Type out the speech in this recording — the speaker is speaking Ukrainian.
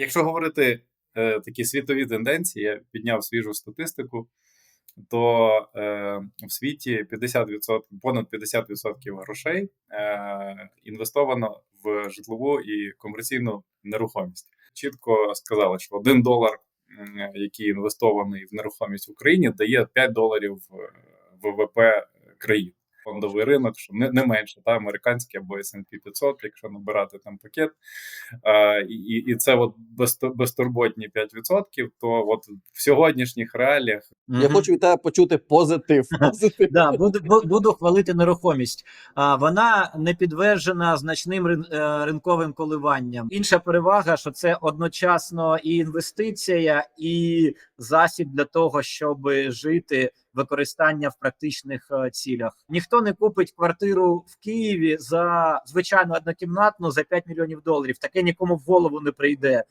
Якщо говорити е, такі світові тенденції, я підняв свіжу статистику, то е, в світі 50%, понад 50% грошей е, інвестовано в житлову і комерційну нерухомість. Чітко сказали, що один долар, який інвестований в нерухомість в Україні, дає 5 доларів е, ВВП країни. Фондовий ринок, що не, не менше, та американський або S&P 500, якщо набирати там пакет, е, і, і це от безто- безтурботні 5%, то от в сьогоднішніх реаліях Я хочу від тебе почути позитив. позитив. Да, буду, буду хвалити нерухомість. А, вона не підтверджена значним е, ринковим коливанням. Інша перевага, що це одночасно і інвестиція, і засіб для того, щоб жити використання в практичних е, цілях. Ніхто не купить квартиру в Києві за звичайну однокімнатну за 5 мільйонів доларів. Таке нікому в голову не прийде.